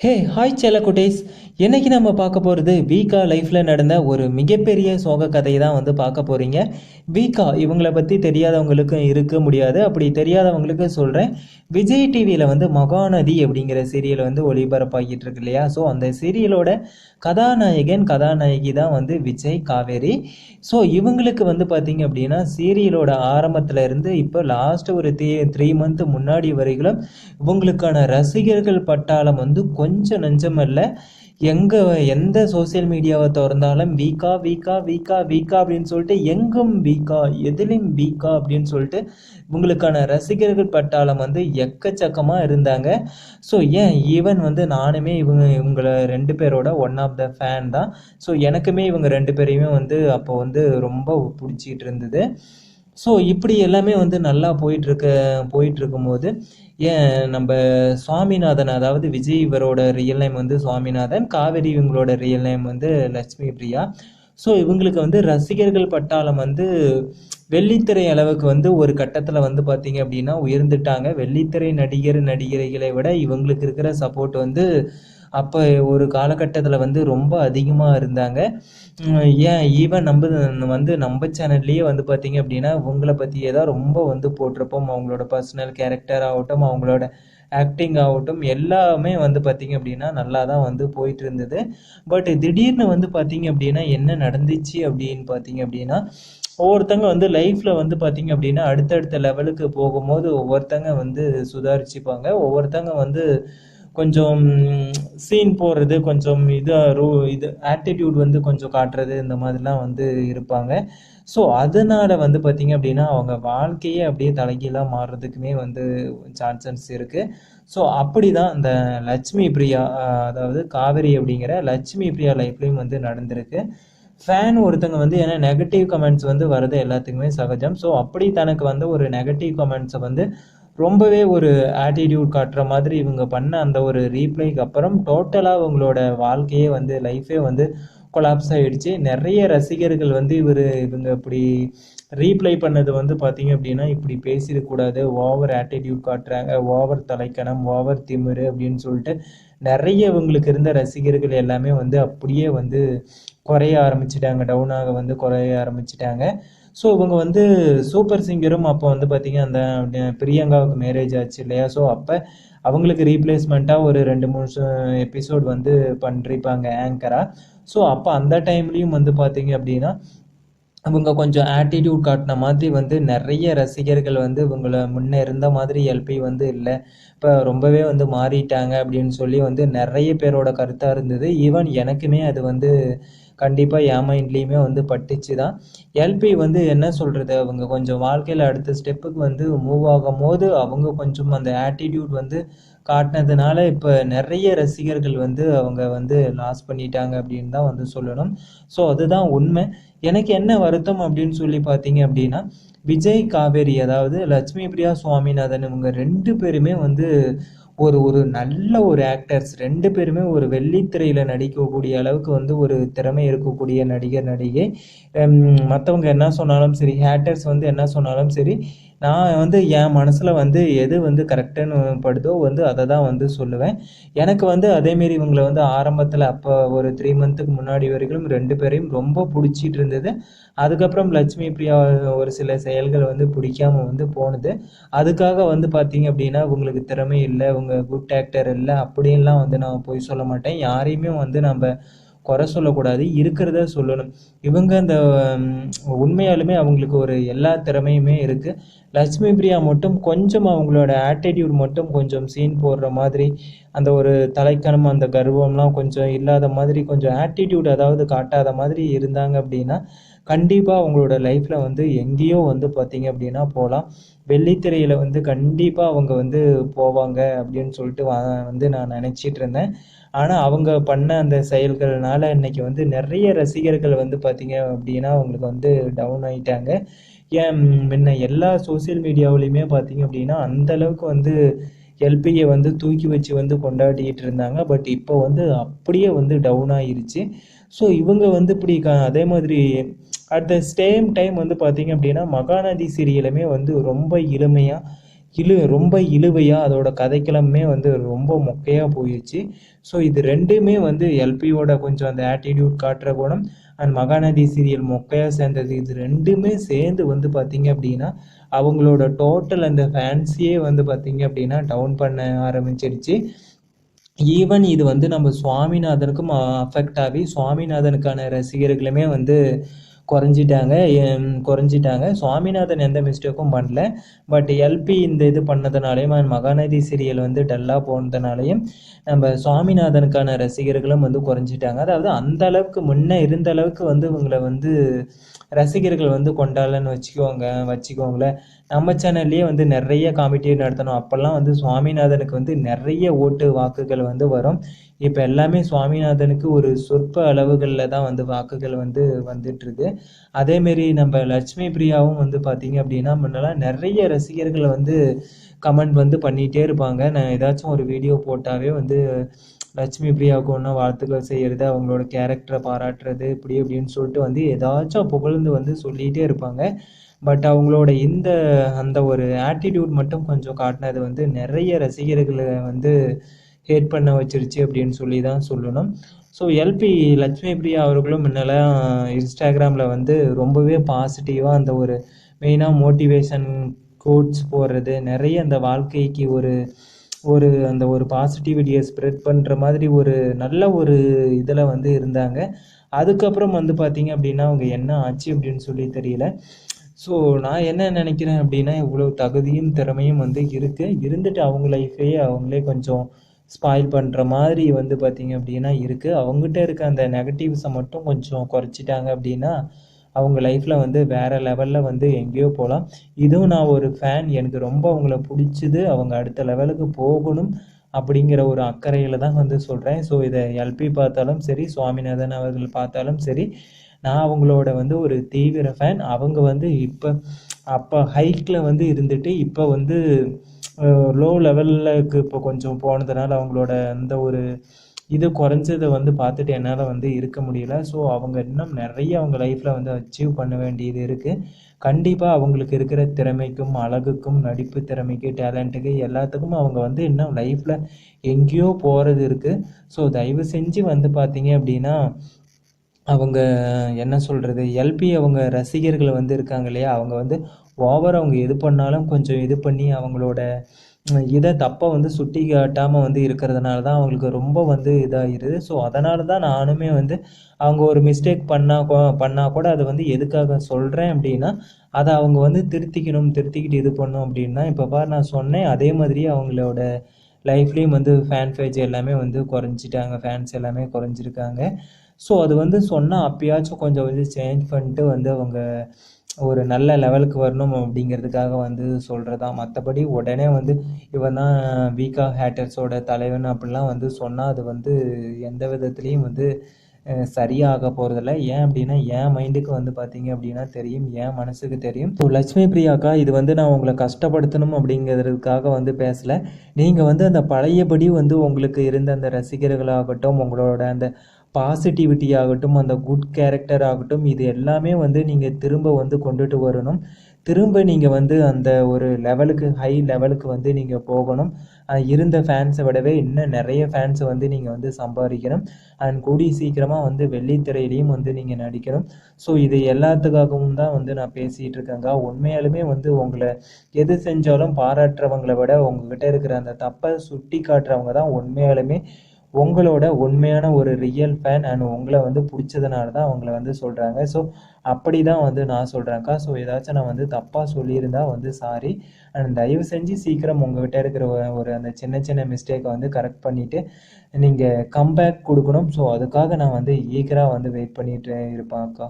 ഹേ hi ചേല കുട്ടീസ് இன்றைக்கி நம்ம பார்க்க போகிறது வீக்கா லைஃப்பில் நடந்த ஒரு மிகப்பெரிய சோக கதையை தான் வந்து பார்க்க போகிறீங்க வீக்கா இவங்களை பற்றி தெரியாதவங்களுக்கும் இருக்க முடியாது. அப்படி தெரியாதவங்களுக்கு சொல்கிறேன் விஜய் டிவியில் வந்து மகாநதி அப்படிங்கிற சீரியல் வந்து ஒளிபரப்பாகிட்டு இருக்கு இல்லையா? ஸோ அந்த சீரியலோட கதாநாயகன் கதாநாயகி தான் வந்து விஜய் காவேரி. ஸோ இவங்களுக்கு வந்து பார்த்திங்க அப்படின்னா சீரியலோட ஆரம்பத்தில் இருந்து இப்போ லாஸ்ட் ஒரு த்ரீ த்ரீ மந்த் முன்னாடி வரைகளும் இவங்களுக்கான ரசிகர்கள் பட்டாளம் வந்து கொஞ்சம் நஞ்சமல்ல எங்கே எந்த சோஷியல் மீடியாவை திறந்தாலும் வீக்கா வீக்கா வீக்கா வீக்கா அப்படின்னு சொல்லிட்டு எங்கும் வீக்கா எதிலும் வீக்கா அப்படின்னு சொல்லிட்டு இவங்களுக்கான ரசிகர்கள் பட்டாளம் வந்து எக்கச்சக்கமாக இருந்தாங்க. ஸோ ஏன் ஈவன் வந்து நானுமே இவங்க இவங்களை ரெண்டு பேரோட ஒன் ஆஃப் த ஃபேன் தான். ஸோ எனக்குமே இவங்க ரெண்டு பேரையுமே வந்து அப்போ வந்து ரொம்ப பிடிச்சிட்டு இருந்தது. ஸோ இப்படி எல்லாமே வந்து நல்லா போயிட்டுருக்க போயிட்டு இருக்கும்போது ஏன் நம்ம சுவாமிநாதன் அதாவது விஜய் இவரோட ரியல் நேம் வந்து சுவாமிநாதன் காவேரி இவங்களோட ரியல் நேம் வந்து லட்சுமி பிரியா. ஸோ இவங்களுக்கு வந்து ரசிகர்கள் பட்டாளம் வந்து வெள்ளித்திரை அளவுக்கு வந்து ஒரு கட்டத்தில் வந்து பார்த்தீங்க அப்படின்னா உயர்ந்துட்டாங்க. வெள்ளித்திரை நடிகர் நடிகர்களை விட இவங்களுக்கு இருக்கிற சப்போர்ட் வந்து அப்போ ஒரு காலகட்டத்தில் வந்து ரொம்ப அதிகமாக இருந்தாங்க. ஏன் ஈவன் நம்ம வந்து நம்ம சேனல்லையே வந்து பார்த்தீங்க அப்படின்னா உங்களை பற்றியே தான் ரொம்ப வந்து போட்டிருப்போம். அவங்களோட பர்சனல் கேரக்டர் ஆகட்டும் அவங்களோட ஆக்டிங் ஆகட்டும் எல்லாமே வந்து பார்த்தீங்க அப்படின்னா நல்லா தான் வந்து போயிட்டு இருந்தது. பட் திடீர்னு வந்து பார்த்தீங்க அப்படின்னா என்ன நடந்துச்சு அப்படின்னு பார்த்தீங்க அப்படின்னா ஒவ்வொருத்தங்க வந்து லைஃப்பில் வந்து பார்த்தீங்க அப்படின்னா அடுத்தடுத்த லெவலுக்கு போகும்போது ஒவ்வொருத்தங்க வந்து சுதாரிச்சுப்பாங்க. ஒவ்வொருத்தங்க வந்து கொஞ்சம் சீன் போடுறது கொஞ்சம் இது ரூ இது ஆட்டிடியூட் வந்து கொஞ்சம் காட்டுறது இந்த மாதிரிலாம் வந்து இருப்பாங்க. ஸோ அதனால் வந்து பார்த்திங்க அப்படின்னா அவங்க வாழ்க்கையே அப்படியே தலைகீழாக மாறுறதுக்குமே வந்து சான்சன்ஸ் இருக்குது ஸோ அப்படி தான் இந்த லட்சுமி பிரியா அதாவது காவேரி அப்படிங்கிற லட்சுமி பிரியா லைஃப்லேயும் வந்து நடந்திருக்கு. ஃபேன் ஒருத்தங்க வந்து ஏன்னா நெகட்டிவ் கமெண்ட்ஸ் வந்து வர்றது எல்லாத்துக்குமே சகஜம். ஸோ அப்படி தனக்கு வந்து ஒரு நெகட்டிவ் கமெண்ட்ஸை வந்து ரொம்பவே ஒரு ஆட்டிடியூட் காட்டுற மாதிரி இவங்க பண்ண அந்த ஒரு ரீப்ளைக்கு அப்புறம் டோட்டலாக அவங்களோட வாழ்க்கையே வந்து லைஃபே வந்து கொலாப்ஸ் ஆகிடுச்சு நிறைய ரசிகர்கள் வந்து இவர் இவங்க இப்படி ரீப்ளை பண்ணது வந்து பார்த்தீங்க அப்படின்னா இப்படி பேசிடக்கூடாது ஓவர் ஆட்டிடியூட் காட்டுறாங்க. ஓவர் தலைக்கணம் ஓவர் திமிரு அப்படின்னு சொல்லிட்டு நிறைய இவங்களுக்கு இருந்த ரசிகர்கள் எல்லாமே வந்து அப்படியே வந்து குறைய ஆரம்பிச்சிட்டாங்க. டவுனாக வந்து குறைய ஆரம்பிச்சிட்டாங்க. ஸோ இவங்க வந்து சூப்பர் சிங்கரும் அப்போ வந்து பார்த்தீங்க அந்த பிரியங்காவுக்கு மேரேஜ் ஆச்சு இல்லையா? ஸோ அப்போ அவங்களுக்கு ரீப்ளேஸ்மெண்ட்டாக ஒரு ரெண்டு மூணு எபிசோட் வந்து பண்ணிருப்பாங்க ஆங்கராக ஸோ அப்போ அந்த டைம்லேயும் வந்து பார்த்தீங்க அப்படின்னா அவங்க கொஞ்சம் ஆட்டிடியூட் காட்டின மாதிரி வந்து நிறைய ரசிகர்கள் வந்து இவங்களை முன்னே இருந்த மாதிரி எல்பி வந்து இல்லை. இப்போ ரொம்பவே வந்து மாறிட்டாங்க அப்படின்னு சொல்லி வந்து நிறைய பேரோட கருத்தாக இருந்தது. ஈவன் எனக்குமே அது வந்து கண்டிப்பாக என் மைண்ட்லேயுமே வந்து பட்டுச்சு தான் எல்பி வந்து என்ன சொல்கிறது அவங்க கொஞ்சம் வாழ்க்கையில் அடுத்த ஸ்டெப்புக்கு வந்து மூவ் ஆகும் போது அவங்க கொஞ்சம் அந்த ஆட்டிடியூட் வந்து காட்டினதுனால இப்போ நிறைய ரசிகர்கள் வந்து அவங்க வந்து லாஸ் பண்ணிட்டாங்க அப்படின்னு தான் வந்து சொல்லணும். ஸோ அதுதான் உண்மை. எனக்கு என்ன வருத்தம் அப்படின்னு சொல்லி பார்த்தீங்க அப்படின்னா விஜய் காவேரி அதாவது லட்சுமி பிரியா சுவாமிநாதன் இவங்க ரெண்டு பேருமே வந்து ஒரு ஒரு நல்ல ஒரு ஆக்டர்ஸ் ரெண்டு பேருமே ஒரு வெள்ளித்திரையில் நடிக்கக்கூடிய அளவுக்கு வந்து ஒரு திறமை இருக்கக்கூடிய நடிகர் நடிகை. மற்றவங்க என்ன சொன்னாலும் சரி ஹேட்டர்ஸ் வந்து என்ன சொன்னாலும் சரி நான் வந்து என் மனசில் வந்து எது வந்து கரெக்டுன்னு படுதோ வந்து அதை தான் வந்து சொல்லுவேன். எனக்கு வந்து அதேமாரி இவங்களை வந்து ஆரம்பத்தில் அப்போ ஒரு த்ரீ மந்த்துக்கு முன்னாடி வரைக்கும் ரெண்டு பேரையும் ரொம்ப பிடிச்சிட்டு இருந்தது. அதுக்கப்புறம் லட்சுமி பிரியா ஒரு சில செயல்கள் வந்து பிடிக்காம வந்து போனது. அதுக்காக வந்து பார்த்தீங்க அப்படின்னா உங்களுக்கு திறமை இல்லை உங்கள் குட் ஆக்டர் இல்லை அப்படின்லாம் வந்து நான் போய் சொல்ல மாட்டேன். யாரையுமே வந்து நம்ம குறை சொல்லக்கூடாது இருக்கிறத சொல்லணும். இவங்க அந்த உண்மையாலுமே அவங்களுக்கு ஒரு எல்லா திறமையுமே இருக்குது லட்சுமி பிரியா மட்டும் கொஞ்சம் அவங்களோட ஆட்டிடியூட் மட்டும் கொஞ்சம் சீன் போடுற மாதிரி அந்த ஒரு தலைக்கணம் அந்த கர்வம்லாம் கொஞ்சம் இல்லாத மாதிரி கொஞ்சம் ஆட்டிடியூட் அதாவது காட்டாத மாதிரி இருந்தாங்க அப்படின்னா கண்டிப்பாக அவங்களோட லைஃப்பில் வந்து எங்கேயோ வந்து பார்த்தீங்க அப்படின்னா போகலாம் வெள்ளித்திரையில் வந்து கண்டிப்பாக அவங்க வந்து போவாங்க அப்படின்னு சொல்லிட்டு வந்து நான் நினச்சிட்டு இருந்தேன். ஆனால் அவங்க பண்ண அந்த செயல்கள்னால இன்னைக்கு வந்து நிறைய ரசிகர்கள் வந்து பார்த்தீங்க அப்படின்னா அவங்களுக்கு வந்து டவுன் ஆகிட்டாங்க ஏன் முன்ன எல்லா சோஷியல் மீடியாவிலையுமே பார்த்தீங்க அப்படின்னா அந்தளவுக்கு வந்து எல்பியை வந்து தூக்கி வச்சு வந்து கொண்டாடிக்கிட்டு இருந்தாங்க. பட் இப்போ வந்து அப்படியே வந்து டவுன் ஆயிருச்சு. ஸோ இவங்க வந்து இப்படி அதே மாதிரி அட் த சேம் டைம் வந்து பார்த்தீங்க அப்படின்னா மகாநதி சீரியலுமே வந்து ரொம்ப இளமையாக இழு ரொம்ப இழுவையாக அதோட கதைக்கிழமே வந்து ரொம்ப மொக்கையாக போயிடுச்சு ஸோ இது ரெண்டுமே வந்து எல்பியோட கொஞ்சம் அந்த ஆட்டிடியூட் காட்டுற குணம் அண்ட் மகாநதி சீரியல் மொக்கையாக சேர்ந்தது. இது ரெண்டுமே சேர்ந்து வந்து பார்த்திங்க அப்படின்னா அவங்களோட டோட்டல் அந்த ஃபேன்ஸியே வந்து பார்த்திங்க அப்படின்னா டவுன் பண்ண ஆரம்பிச்சிருச்சு. ஈவன் இது வந்து நம்ம சுவாமிநாதனுக்கும் அஃபெக்ட் ஆகி சுவாமிநாதனுக்கான ரசிகர்களுமே வந்து குறைஞ்சிட்டாங்க குறைஞ்சிட்டாங்க. சுவாமிநாதன் எந்த மிஸ்டேக்கும் பண்ணல. பட் எல்பி இந்த இது பண்ணதுனாலையும் மகாநதி சீரியல் வந்து டல்லாக போனதுனாலையும் நம்ம சுவாமிநாதனுக்கான ரசிகர்களும் வந்து குறைஞ்சிட்டாங்க. அதாவது அந்த அளவுக்கு முன்னே இருந்த அளவுக்கு வந்து இவங்களை வந்து ரசிகர்கள் வந்து கொண்டாடலன்னு வச்சுக்கோங்க வச்சுக்கோங்களேன். நம்ம சேனல்லையே வந்து நிறைய காமெடி நடத்தணும். அப்போல்லாம் வந்து சுவாமிநாதனுக்கு வந்து நிறைய ஓட்டு வாக்குகள் வந்து வரும். இப்போ எல்லாமே சுவாமிநாதனுக்கு ஒரு சொற்ப அளவுகளில் தான் வந்து வாக்குகள் வந்து வந்துட்டுருக்கு. அதேமாரி நம்ம லட்சுமி பிரியாவும் வந்து பார்த்தீங்க அப்படின்னா முன்னெல்லாம் நிறைய ரசிகர்களை வந்து கமெண்ட் வந்து பண்ணிகிட்டே இருப்பாங்க. நான் ஏதாச்சும் ஒரு வீடியோ போட்டாவே வந்து லட்சுமி பிரியாவுக்கு ஒன்றா வாழ்த்துக்கள் செய்கிறது அவங்களோட கேரக்டரை பாராட்டுறது இப்படி இப்படின்னு சொல்லிட்டு வந்து ஏதாச்சும் புகழ்ந்து வந்து சொல்லிகிட்டே இருப்பாங்க. பட் அவங்களோட இந்த அந்த ஒரு ஆட்டிடியூட் மட்டும் கொஞ்சம் காட்டினது வந்து நிறைய ரசிகர்களை வந்து ஹேட் பண்ண வச்சிருச்சு அப்படின்னு சொல்லி தான் சொல்லணும். ஸோ எல்பி லட்சுமி பிரியா அவர்களும் முன்னெல்லாம் இன்ஸ்டாகிராமில் வந்து ரொம்பவே பாசிட்டிவாக அந்த ஒரு மெயினாக மோட்டிவேஷன் கோட்ஸ் போடுறது நிறைய அந்த வாழ்க்கைக்கு ஒரு ஒரு அந்த ஒரு பாசிட்டிவிட்டியை ஸ்ப்ரெட் பண்ணுற மாதிரி ஒரு நல்ல ஒரு இதில் வந்து இருந்தாங்க. அதுக்கப்புறம் வந்து பார்த்திங்க அப்படின்னா அவங்க என்ன ஆச்சு அப்படின்னு சொல்லி தெரியல. ஸோ நான் என்ன நினைக்கிறேன் அப்படின்னா இவ்வளோ தகுதியும் திறமையும் வந்து இருக்குது இருந்துட்டு அவங்க லைஃபையே அவங்களே கொஞ்சம் ஸ்பாயில் பண்ணுற மாதிரி வந்து பார்த்திங்க அப்படின்னா இருக்குது அவங்ககிட்ட இருக்க அந்த நெகட்டிவ்ஸை மட்டும் கொஞ்சம் குறைச்சிட்டாங்க அப்படின்னா அவங்க லைஃப்பில் வந்து வேறு லெவலில் வந்து எங்கேயோ போகலாம் இதுவும் நான் ஒரு ஃபேன் எனக்கு ரொம்ப அவங்கள பிடிச்சிது. அவங்க அடுத்த லெவலுக்கு போகணும் அப்படிங்கிற ஒரு அக்கறையில் தான் வந்து சொல்கிறேன் ஸோ இதை எல்பி பார்த்தாலும் சரி சுவாமிநாதன் அவர்கள் பார்த்தாலும் சரி நான் அவங்களோட வந்து ஒரு தீவிர ஃபேன் அவங்க வந்து இப்போ அப்போ ஹைக்கில் வந்து இருந்துட்டு இப்போ வந்து லோ லெவலுக்கு இப்போ கொஞ்சம் போனதுனால அவங்களோட அந்த ஒரு இது குறைஞ்சதை வந்து பார்த்துட்டு என்னால் வந்து இருக்க முடியல. ஸோ அவங்க இன்னும் நிறைய அவங்க லைஃப்பில் வந்து அச்சீவ் பண்ண வேண்டியது இருக்குது கண்டிப்பாக அவங்களுக்கு இருக்கிற திறமைக்கும் அழகுக்கும் நடிப்பு திறமைக்கு டேலண்ட்டுக்கு எல்லாத்துக்கும் அவங்க வந்து இன்னும் லைஃப்பில் எங்கேயோ போகிறது இருக்குது ஸோ தயவு செஞ்சு வந்து பார்த்தீங்க அப்படின்னா அவங்க என்ன சொல்கிறது எல்பி அவங்க ரசிகர்கள் வந்து இருக்காங்க இல்லையா? அவங்க வந்து ஓவர் அவங்க எது பண்ணாலும் கொஞ்சம் இது பண்ணி அவங்களோட இதை தப்பாக வந்து சுட்டி காட்டாமல் வந்து இருக்கிறதுனால தான் அவங்களுக்கு ரொம்ப வந்து இதாகிடுது ஸோ அதனால தான் நானுமே வந்து அவங்க ஒரு மிஸ்டேக் பண்ணால் பண்ணால் கூட அதை வந்து எதுக்காக சொல்கிறேன் அப்படின்னா அதை அவங்க வந்து திருத்திக்கணும் திருத்திக்கிட்டு இது பண்ணும் அப்படின்னா இப்போ பார் நான் சொன்னேன் அதே மாதிரி அவங்களோட லைஃப்லேயும் வந்து ஃபேன் பேஜ் எல்லாமே வந்து குறைஞ்சிட்டாங்க ஃபேன்ஸ் எல்லாமே குறைஞ்சிருக்காங்க. ஸோ அது வந்து சொன்னால் அப்பயாச்சும் கொஞ்சம் வந்து சேஞ்ச் பண்ணிட்டு வந்து அவங்க ஒரு நல்ல லெவலுக்கு வரணும் அப்படிங்கிறதுக்காக வந்து சொல்கிறதா மற்றபடி உடனே வந்து இவன் தான் வீக்கா ஹேட்டர்ஸோட தலைவன் அப்படிலாம் வந்து சொன்னால் அது வந்து எந்த விதத்துலேயும் வந்து சரியாக போகிறதில்ல ஏன் அப்படின்னா என் மைண்டுக்கு வந்து பார்த்தீங்க அப்படின்னா தெரியும் என் மனசுக்கு தெரியும். ஸோ லட்சுமி பிரியாக்கா இது வந்து நான் உங்களை கஷ்டப்படுத்தணும் அப்படிங்கிறதுக்காக வந்து பேசலை. நீங்கள் வந்து அந்த பழையபடி வந்து உங்களுக்கு இருந்த அந்த ரசிகர்களாகட்டும் உங்களோட அந்த பாசிட்டிவிட்டி ஆகட்டும் அந்த குட் கேரக்டர் ஆகட்டும் இது எல்லாமே வந்து நீங்கள் திரும்ப வந்து கொண்டுட்டு வரணும். திரும்ப நீங்கள் வந்து அந்த ஒரு லெவலுக்கு ஹை லெவலுக்கு வந்து நீங்கள் போகணும். இருந்த ஃபேன்ஸை விடவே இன்னும் நிறைய ஃபேன்ஸை வந்து நீங்கள் வந்து சம்பாதிக்கணும். அண்ட் கூடி சீக்கிரமாக வந்து வெள்ளித்திரையிலையும் வந்து நீங்கள் நடிக்கணும். ஸோ இது எல்லாத்துக்காகவும் தான் வந்து நான் பேசிகிட்டு இருக்கேங்க. உண்மையாலுமே வந்து உங்களை எது செஞ்சாலும் பாராட்டுறவங்களை விட உங்ககிட்ட இருக்கிற அந்த தப்பை சுட்டி காட்டுறவங்க தான் உண்மையாலுமே உங்களோட உண்மையான ஒரு ரியல் ஃபேன் அண்ட் உங்களை வந்து பிடிச்சதுனால தான் அவங்கள வந்து சொல்கிறாங்க ஸோ அப்படி தான் வந்து நான் சொல்கிறேன்க்கா ஸோ ஏதாச்சும் நான் வந்து தப்பாக சொல்லியிருந்தா வந்து சாரி அண்ட் தயவு செஞ்சு சீக்கிரம் உங்கள்கிட்ட இருக்கிற ஒரு அந்த சின்ன சின்ன மிஸ்டேக்கை வந்து கரெக்ட் பண்ணிவிட்டு நீங்கள் கம்பேக் கொடுக்கணும். ஸோ அதுக்காக நான் வந்து ஈகராக வந்து வெயிட் பண்ணிகிட்டு இருப்பேன் அக்கா.